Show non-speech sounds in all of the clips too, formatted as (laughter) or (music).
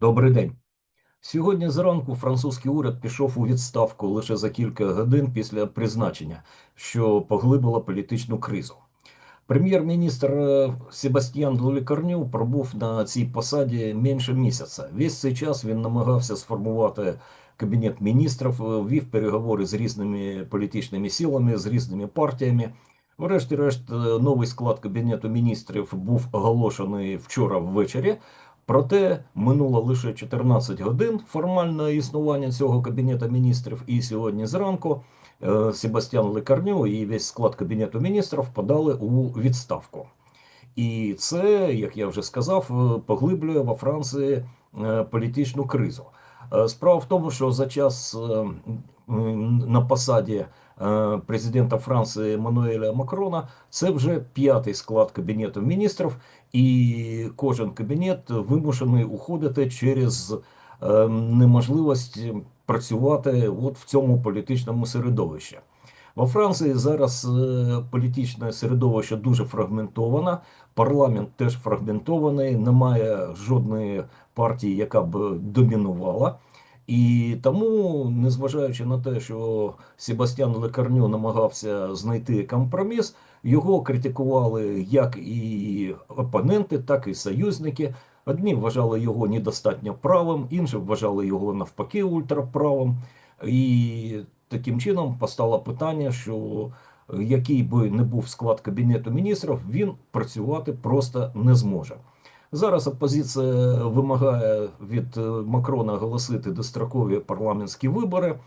Добрий день. Сьогодні зранку французький уряд пішов у відставку лише за кілька годин після призначення, що поглибило політичну кризу. Прем'єр-міністр е, Себастьян Лулікарню пробув на цій посаді менше місяця. Весь цей час він намагався сформувати кабінет міністрів, е, вів переговори з різними політичними силами, з різними партіями. Врешті-решт, е, новий склад кабінету міністрів був оголошений вчора ввечері. Проте минуло лише 14 годин формальне існування цього кабінету міністрів, і сьогодні зранку е, Себастьян Лекарню і весь склад кабінету міністрів подали у відставку. І це, як я вже сказав, е, поглиблює во Франції е, політичну кризу. Справа в тому, що за час на посаді президента Франції Мануеля Макрона це вже п'ятий склад кабінету міністрів, і кожен кабінет вимушений уходити через е, неможливість працювати от в цьому політичному середовищі. Во Франції зараз е, політичне середовище дуже фрагментоване, парламент теж фрагментований, немає жодної партії, яка б домінувала. І тому, незважаючи на те, що Себастьян Лекарню намагався знайти компроміс, його критикували як і опоненти, так і союзники. Одні вважали його недостатньо правим, інші вважали його навпаки ультраправим. І таким чином постало питання, що який би не був склад кабінету міністрів, він працювати просто не зможе. Зараз опозиція вимагає від е, Макрона оголосити дострокові парламентські вибори.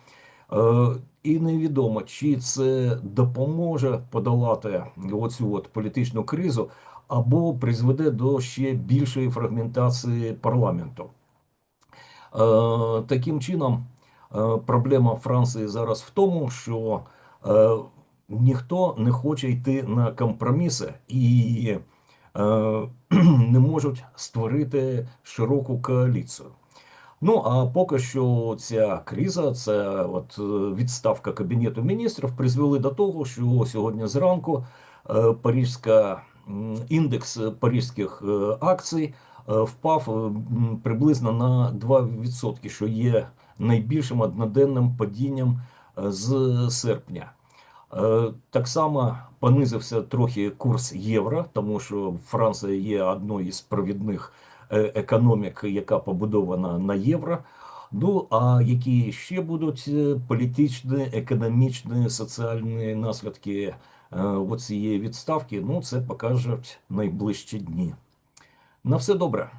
Е, І невідомо, чи це допоможе подолати оцю от політичну кризу, або призведе до ще більшої фрагментації парламенту. Е, Таким чином, проблема Франції зараз в тому, що ніхто не хоче йти на компроміси і (clears throat) не можуть створити широку коаліцію. Ну а поки що ця криза, це от е, відставка кабінету міністрів, призвели до того, що сьогодні зранку е, парижська індекс паризьких е, акцій е, впав е, приблизно на 2%, що є найбільшим одноденним падінням е, з серпня. Е, Так само понизився трохи курс євро, тому що Франція є одною із провідних е, економік, яка побудована на євро. Ну а які ще будуть е, політичні, економічні, соціальні наслідки е, цієї відставки? Ну це покажуть найближчі дні. На все добре.